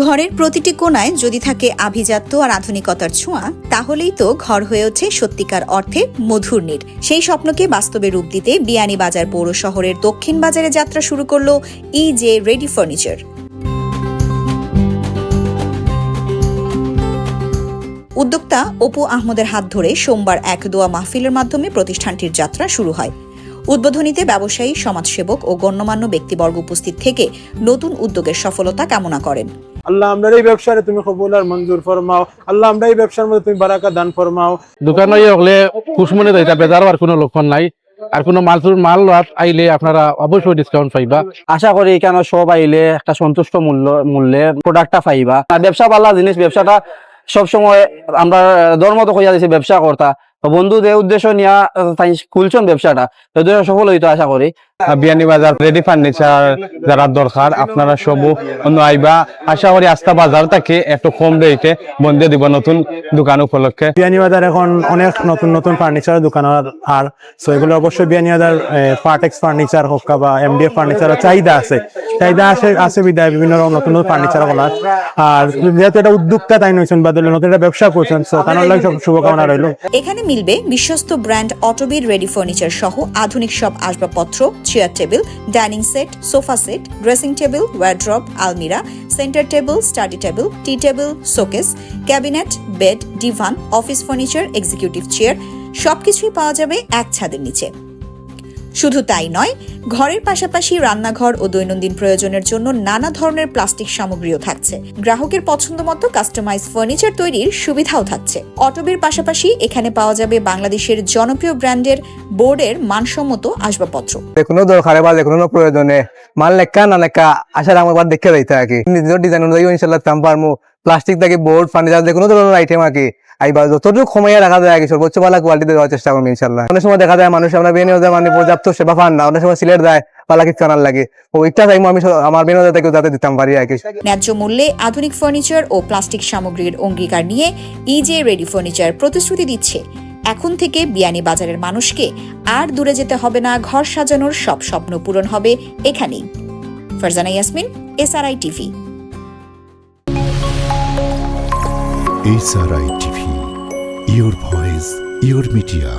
ঘরের প্রতিটি কোণায় যদি থাকে আভিজাত্য আর আধুনিকতার ছোঁয়া, তাহলেই তো ঘর হয়ে ওঠে সত্যিকার অর্থে মধুর নীর। সেই স্বপ্নকে বাস্তবে রূপ দিতে বিয়ানীবাজার পৌর শহরের দক্ষিণ বাজারে যাত্রা শুরু করল ই জে রেডি ফার্নিচার উদ্যোক্তা অপু আহমদের হাত ধরে সোমবার এক দোয়া মাহফিলের মাধ্যমে প্রতিষ্ঠানটির যাত্রা শুরু হয়। উদ্বোধনীতে ব্যবসায়ী, সমাজসেবক ও গণ্যমান্য ব্যক্তিবর্গ উপস্থিত থেকে নতুন উদ্যোগের সফলতা কামনা করেন। আল্লাহ আমরা এই ব্যবসারে তুমি কবুল আর মঞ্জুর ফরমাও। আল্লাহ আমরা এই ব্যবসার মধ্যে তুমি বারাকা দান ফরমাও। দোকান হলে খুশমনে এটা বেজার আর কোনো লক্ষণ নাই। আর কোনো মাল মাল আইলে আপনারা অবশ্যই ডিসকাউন্ট পাইবা। আশা করি কেন সব আইলে একটা সন্তুষ্ট মূল্য মূল্যে প্রোডাক্টটা পাইবা। ব্যবসা ভালো জিনিস ব্যবসাটা সবসময় আমরা ধর্ম তো কইয়া দিছি ব্যবসা করতা। তো বন্ধু যে উদ্দেশ্য নিয়া খুলছেন ব্যবসাটা সফল হইতো আশা করি। বিয়ানি বাজার রেডি ফার্নিচার যারা দরকার আপনারা সবু অন্য আইবা। আশা করি আস্থা বাজার থাকে একটু কম রেটে বন্ধে দিব নতুন দোকান উপলক্ষে। বিয়ানীবাজার এখন অনেক নতুন নতুন ফার্নিচার দোকান আর- আর সো এগুলো অবশ্যই বিয়ানীবাজার পার্টেক্স ফার্নিচার হোক বা এমডিএফ ফার্নিচারের চাহিদা আছে। চাহিদা আছে আছে বিদায়, বিভিন্ন রকম নতুন নতুন ফার্নিচার আর যেহেতু এটা উদ্যোক্তা, তাই বা নতুন ব্যবসা করছেন তার লাগে সব শুভকামনা রইল। এখানে মিলবে বিশ্বস্ত ব্র্যান্ড অটোবির রেডি ফার্নিচার সহ আধুনিক সব আসবাবপত্র chair table dining set sofa set dressing table wardrobe আলমিরা centre table study table tea table showcase cabinet bed divan office furniture executive chair সবকিছুই পাওয়া যাবে এক ছাদের নিচে। শুধু তাই নয়, ঘরের পাশাপাশি রান্নাঘর ও দৈনন্দিন প্রয়োজনের জন্য নানা ধরনের প্লাস্টিক সামগ্রীও থাকছে। গ্রাহকের পছন্দ মতো কাস্টমাইজ ফার্নিচার তৈরির সুবিধাও থাকছে। অটোবির পাশাপাশি এখানে পাওয়া যাবে বাংলাদেশের জনপ্রিয় ব্র্যান্ডের বোর্ডের মানসম্মত আসবাবপত্র। কোনো দরকারে বা যে কোনো প্রয়োজনে, মাল লেখা না লেখা, আসার আমার দেখে যাইতে আর কি। নিজের ডিজাইন অনুযায়ী ইনশাল্লাহ প্লাস্টিক থেকে, বোর্ড, ফার্নিচার কোনো ধরনের আইটেম যতটুকু সময়ে রাখা যায় কি, সর্বোচ্চ কোয়ালিটি দেওয়ার চেষ্টা করব ইনশাল্লাহ অনেক সময় দেখা যায় মানুষ আমরা বেনিয়ে যায় মানে পর্যাপ্ত সেবা পান না, অনেক সময় সিলেট ন্যায্য মূল্যে আধুনিক ফার্নিচার ও প্লাস্টিক সামগ্রীর অঙ্গীকার নিয়ে ইজে রেডি ফার্নিচার প্রতিশ্রুতি দিচ্ছে। এখন থেকে বিয়ানী বাজারের মানুষকে আর দূরে যেতে হবে না, ঘর সাজানোর সব স্বপ্ন পূরণ হবে এখানেই। Farzana Yasmin SRI TV H R I TV your voice your media